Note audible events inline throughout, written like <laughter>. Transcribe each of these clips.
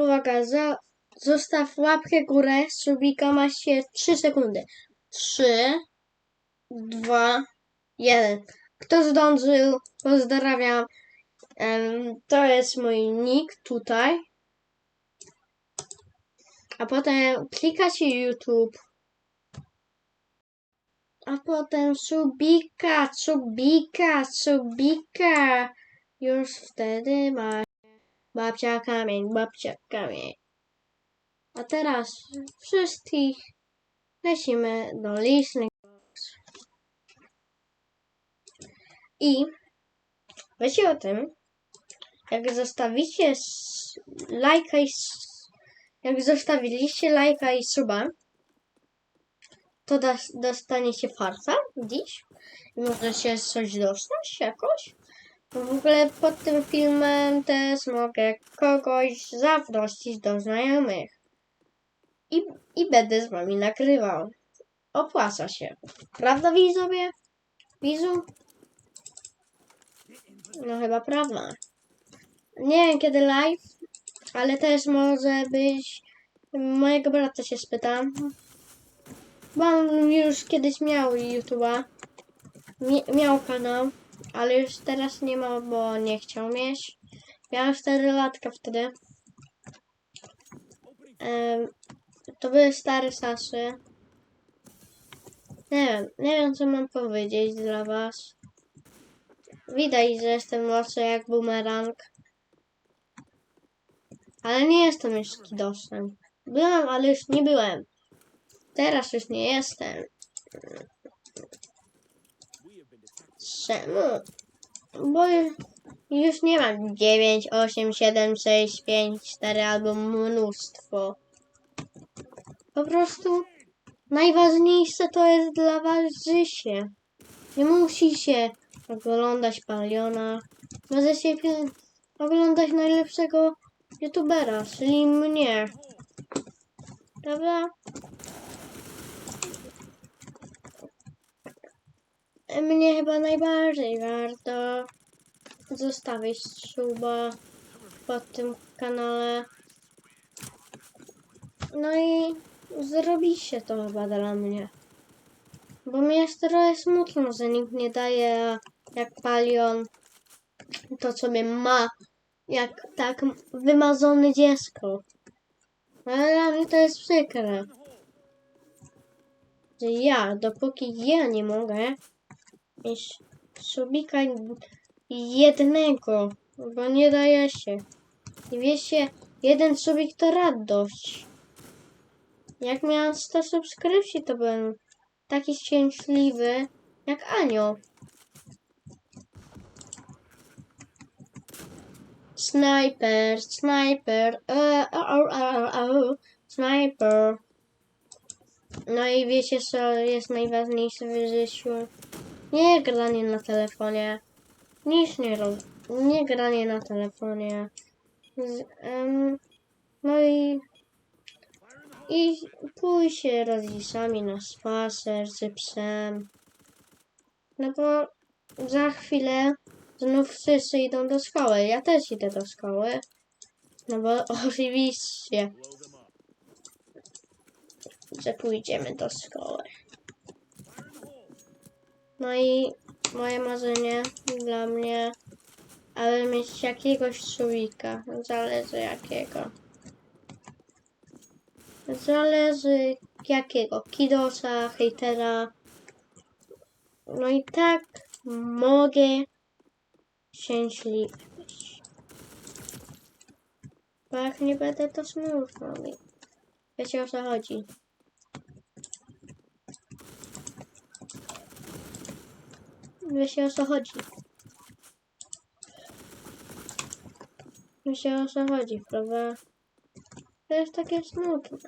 Uwaga, za, zostaw łapkę górę, subika ma się 3 sekundy. 3, 2, 1. Kto zdążył, pozdrawiam. To jest mój nick tutaj. A potem klikacie YouTube. A potem subika, subika, subika. Już wtedy ma babcia kamień, babcia kamień. A teraz wszystkich lecimy do Box. I wiecie o tym, jak zostawicie lajka i jak zostawiliście lajka i suba, to dostaniecie farta dziś. I możecie coś dostać jakoś. W ogóle pod tym filmem też mogę kogoś zaprosić do znajomych. I, I będę z wami nagrywał. Opłaca się. Prawda widzowie? Wizu? No chyba prawda. Nie wiem kiedy live, ale też może być... Mojego brata się spytam. On już kiedyś miał YouTube'a. Miał kanał, ale już teraz nie ma, bo nie chciał mieć. Miał 4 latka wtedy. To były stare sasy. Nie wiem, nie wiem co mam powiedzieć dla was. Widać, że jestem młodszy jak bumerang. Ale nie jestem już skidosem. Byłem, ale już nie byłem. Teraz już nie jestem. Czemu? Bo już nie mam 9, 8, 7, 6, 5, 4 albo mnóstwo. Po prostu najważniejsze to jest dla was życie. Nie musicie oglądać Paliona. Możecie oglądać najlepszego youtubera, czyli mnie. Prawda? Mnie chyba najbardziej warto zostawić suba pod tym kanale. No i zrobicie to chyba dla mnie. Bo mi jest trochę smutno, że nikt nie daje jak palion to, co mnie ma, jak tak wymazone dziecko. Ale dla mnie to jest przykre. Że ja, dopóki ja nie mogę mieć subika jednego, bo nie daje się. I wiecie, jeden subik to radość. Jak miałem 100 subskrypcji, to byłem taki szczęśliwy jak Anioł. Snajper, snajper, e, o, o, o, o, snajper. No i wiecie co jest najważniejsze w życiu? Nie granie na telefonie. Nic nie rob... Nie granie na telefonie. Z, em, no i... I pójść się rodzicami na spacer z psem. No bo za chwilę znów wszyscy idą do szkoły. Ja też idę do szkoły. No bo <laughs> oczywiście, że pójdziemy do szkoły. No i moje marzenie dla mnie, aby mieć jakiegoś człowieka. Zależy jakiego. Zależy jakiego. Kidosa, hejtera. No i tak mogę szczęśliwy być. Bo jak nie będę, to smutno mi. Wiecie o co chodzi. Wiecie o co chodzi. Wiecie o co chodzi, prawda? To jest takie smutne.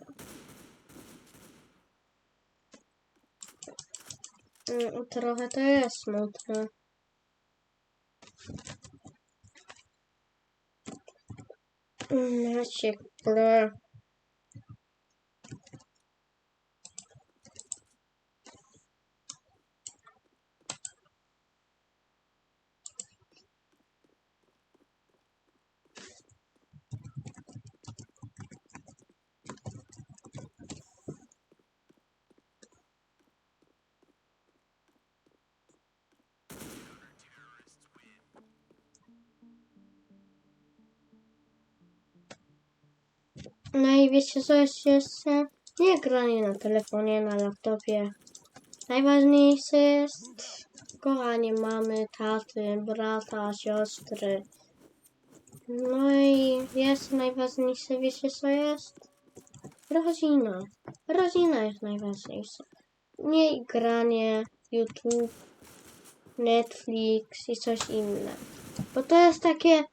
Mm, Trochę to jest smutne. Mm, Maciek, No i wiecie co jest jeszcze? Nie granie na telefonie, na laptopie. Najważniejsze jest kochanie mamy, taty, brata, siostry. No i jest najważniejsze, wiecie co jest? Rodzina. Rodzina jest najważniejsza. Nie granie, YouTube, Netflix i coś innego. Bo to jest takie,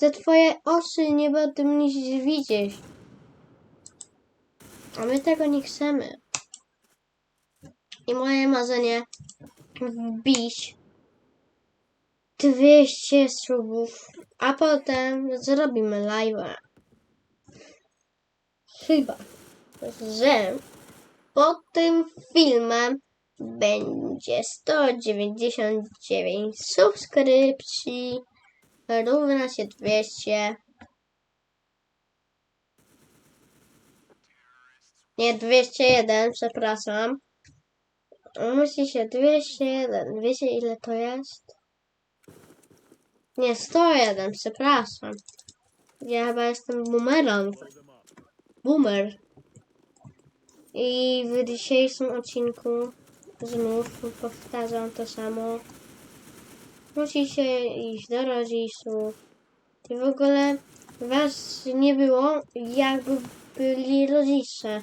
że twoje oczy nie będą nic widzieć. A my tego nie chcemy. I moje marzenie wbić 200 subów, a potem zrobimy live'a. Chyba, że pod tym filmem będzie 199 subskrypcji, równa się 200. Nie, 201, przepraszam. Musi się 201. Wiecie ile to jest? Nie, 101, przepraszam. Ja chyba jestem boomerang. Boomer. I w dzisiejszym odcinku znów powtarzam to samo. Musicie iść do rodziców. I w ogóle was nie było, jakby byli rodzice.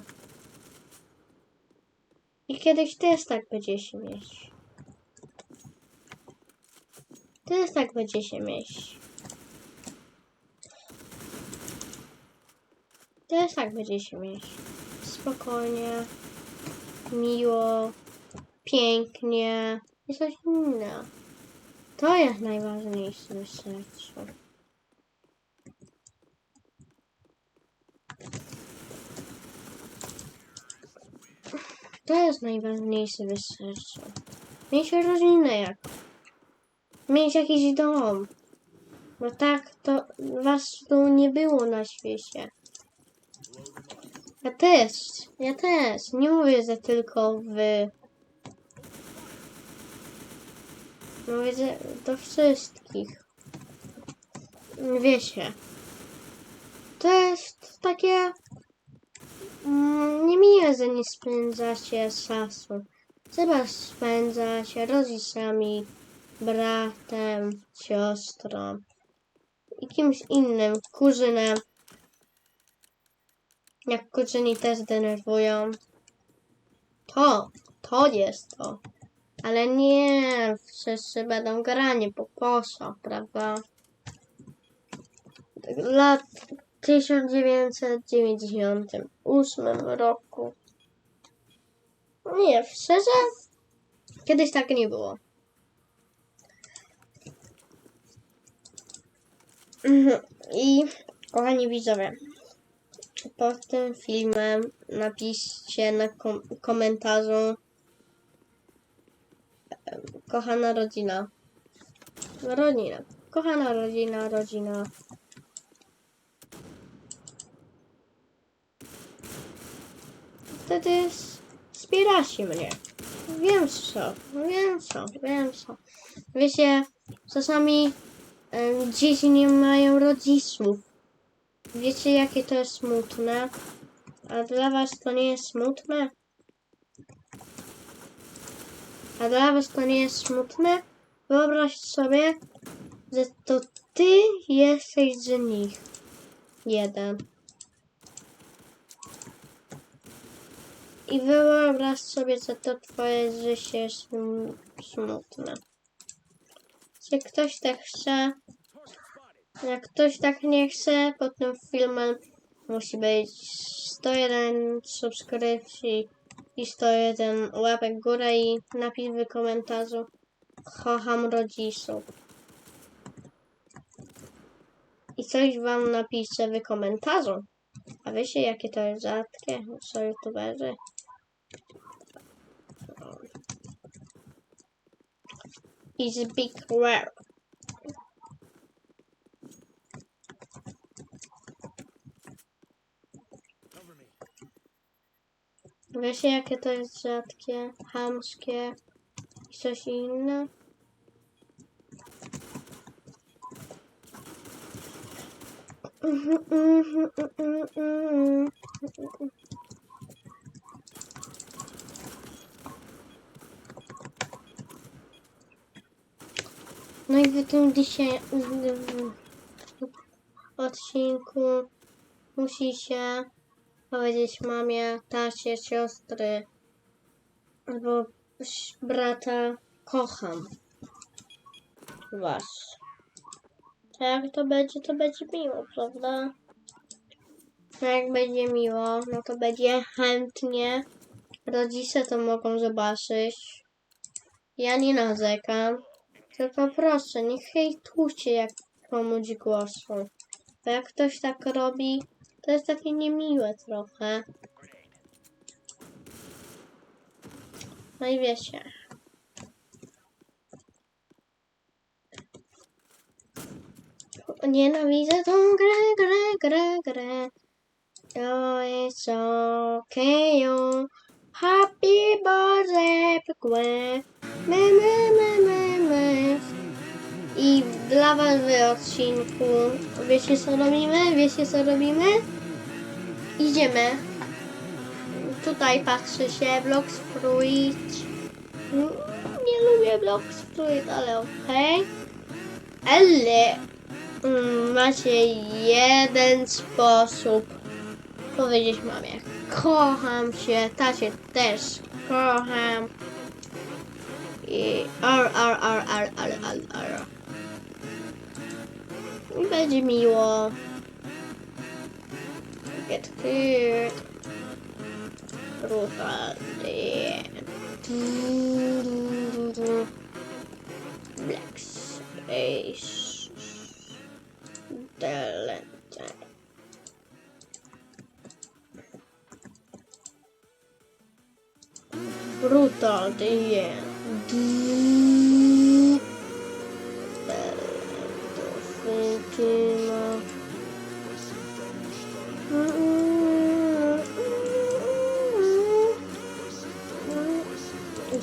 I kiedyś też tak będzie się mieć. Też tak będzie się mieć. Też tak będzie się mieć. Spokojnie, miło, pięknie i coś innego. To jest najważniejsze w sercu. To jest najważniejsze w sercu. Mieć rodzinę jak. Mieć jakiś dom. Bo tak to was tu nie było na świecie. Ja też. Ja też. Nie mówię, że tylko wy. Mówię, że do wszystkich. Wiecie. To jest takie Mm, Nie miłe, że nie spędzacie czasu. Trzeba spędzać rodzicami, bratem, siostrą i kimś innym, kuzynem. Jak kuzyni też denerwują. To, to jest to. Ale nie wszyscy będą granie po koso, prawda? Lat 1998 roku. Nie, szczerze? Kiedyś tak nie było. Mhm. I kochani widzowie, pod tym filmem napiszcie na kom komentarzu kochana rodzina. Rodzina. Kochana rodzina, rodzina. Wtedy wspieracie mnie. Wiem co, wiem co, wiem co. Wiecie, czasami dzieci nie mają rodziców. Wiecie jakie to jest smutne? A dla was to nie jest smutne? A dla was to nie jest smutne? Wyobraź sobie, że to ty jesteś z nich. Jeden. I wyobraź sobie, że to twoje życie jest sm- smutne. Czy ktoś tak chce? Jak ktoś tak nie chce, pod tym filmem musi być 101 subskrypcji i 101 łapek górę i napis w komentarzu kocham rodziców. I coś wam napiszę w komentarzu. A wiecie jakie to jest rzadkie? Co youtuberzy? Is big rare. Wiecie jakie to jest rzadkie, chamskie i coś inne? <laughs> No i w tym dzisiaj odcinku musi się powiedzieć mamie, tacie, siostry albo brata kocham was. A jak to będzie, to będzie miło, prawda? A jak będzie miło, no to będzie chętnie. Rodzice to mogą zobaczyć. Ja nie narzekam. Tylko proszę, nie hejtujcie jak komuś głosu. Bo jak ktoś tak robi, to jest takie niemiłe trochę. No i wiecie. Nienawidzę tą grę, grę, grę, grę. Jest okej, okay, Happy birthday, Pigwe. My, my, my, my, my. I dla was w odcinku, wiecie co robimy? Wiecie co robimy? Idziemy. Tutaj patrzy się Block Fruit. Nie lubię Block Fruit, ale okej. Ale mm, macie jeden sposób powiedzieć mamie. Kocham cię, tacie też kocham. I R R R R R R R Będzie miło. Get cleared. Black space. Brutal, the end.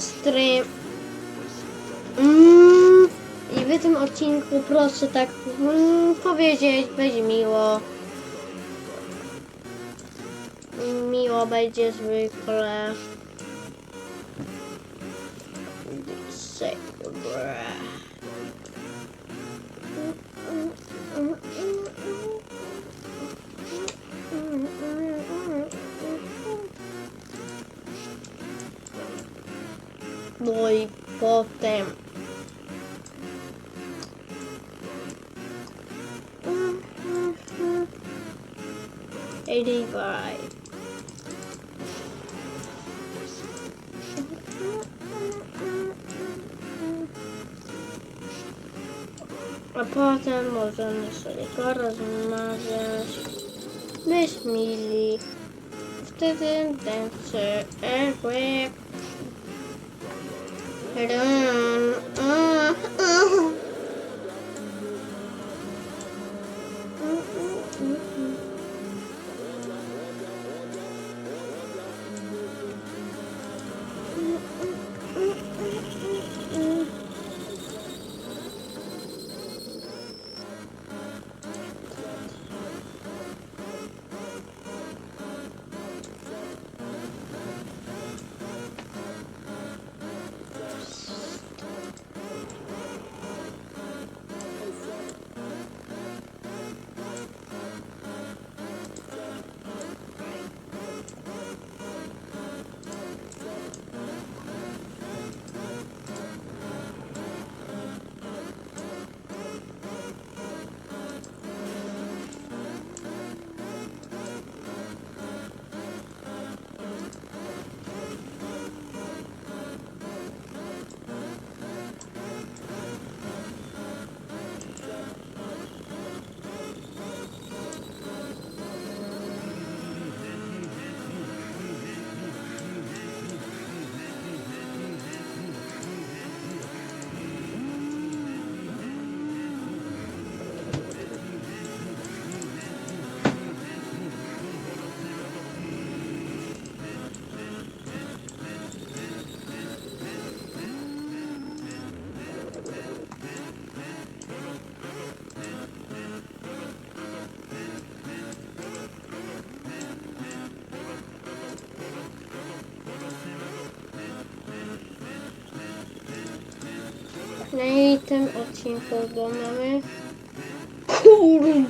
Stream. Mm, I w tym odcinku proszę tak mm, powiedzieć, będzie miło. Miło będzie zwykle. No i potem. Eighty-five. A potem możemy sobie go rozmawiać. Być mili. Wtedy tańczy egłek. இடம் tym odcinku go mamy. Kurde.